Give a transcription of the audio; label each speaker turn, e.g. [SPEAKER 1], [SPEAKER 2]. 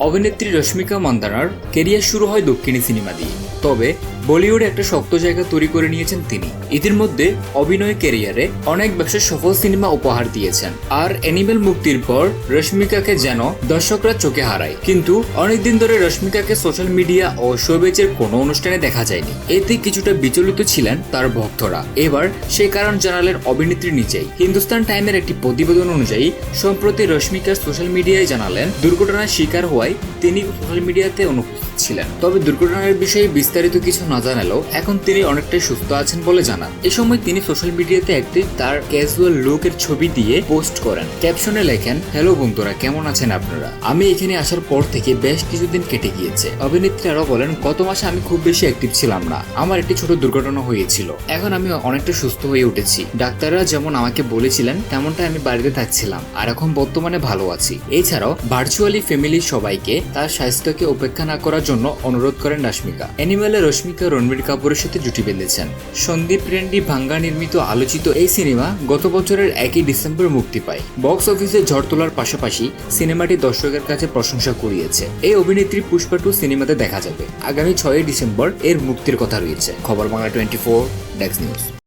[SPEAKER 1] অভিনেত্রী রশ্মিকা মান্দানার কেরিয়ার শুরু হয় দক্ষিণী সিনেমা দিয়ে। তবে বলিউডে একটা শক্ত জায়গা তৈরি করে নিয়েছেন তিনি। এদের মধ্যে অভিনয় ক্যারিয়ারে অনেক ব্যবসা সফল সিনেমা উপহার দিয়েছেন। আর অ্যানিমেল মুক্তির পর রশ্মিকাকে যেন দর্শকরা চোখে হারায়। কিন্তু অনেকদিন ধরে রশ্মিকাকে সোশ্যাল মিডিয়া ও শোবেজের কোনো অনুষ্ঠানে দেখা যায়নি। এতে কিছুটা বিচলিত ছিলেন তার ভক্তরা। এবার সেই কারণ জানালেন অভিনেত্রী নিজেই হিন্দুস্তান টাইমের একটি প্রতিবেদন অনুযায়ী, সম্প্রতি রশ্মিকা সোশ্যাল মিডিয়ায় জানালেন, দুর্ঘটনার শিকার হওয়ায় তিনি সোশ্যাল মিডিয়াতে অনুপস্থিত ছিলেন। তবে দুর্ঘটনার বিষয়ে বিস্তারিত কিছু না জানালেও এখন তিনি অনেকটাই সুস্থ আছেন বলে জানান। এ সময় তিনি সোশ্যাল মিডিয়াতে একটি তার ক্যাজুয়াল লুকের ছবি দিয়ে পোস্ট করেন। ক্যাপশনে লেখেন, হ্যালো বন্ধুরা, কেমন আছেন আপনারা? আমি এখানে আসার পর থেকে বেশ কিছুদিন কেটে গিয়েছে। অভিনেত্রী আরও বলেন, গত মাসে আমি খুব বেশি অ্যাক্টিভ ছিলাম না। আমার একটি ছোট দুর্ঘটনা হয়েছিল। এখন আমি অনেকটা সুস্থ হয়ে উঠেছি। ডাক্তাররা যেমন আমাকে বলেছিলেন, তেমনটাই আমি বাড়িতে থাকছিলাম। আর এখন বর্তমানে ভালো আছি। এছাড়াও ভার্চুয়ালি ফ্যামিলির সবাইকে তার স্বাস্থ্যকে উপেক্ষা না করার জন্য অনুরোধ করেন রশ্মিকা। অ্যানিমেলে রশ্মিকা রণবীর কাপুরের সাথে জুটি বেঁধেছেন। সন্দীপ রেন্ডি ভাঙ্গা নির্মিত আলোচিত এই সিনেমা গত বছরের একই ডিসেম্বর মুক্তি পায়। বক্স অফিসে ঝড় তোলার পাশাপাশি সিনেমাটি দর্শকের কাছে প্রশংসা কুড়িয়েছে। এই অভিনেত্রী পুষ্পা টু সিনেমাতে দেখা যাবে। আগামী ছয়ই ডিসেম্বর এর মুক্তির কথা রয়েছে। খবর বাংলা টোয়েন্টি ফোর, ডেক্স নিউজ।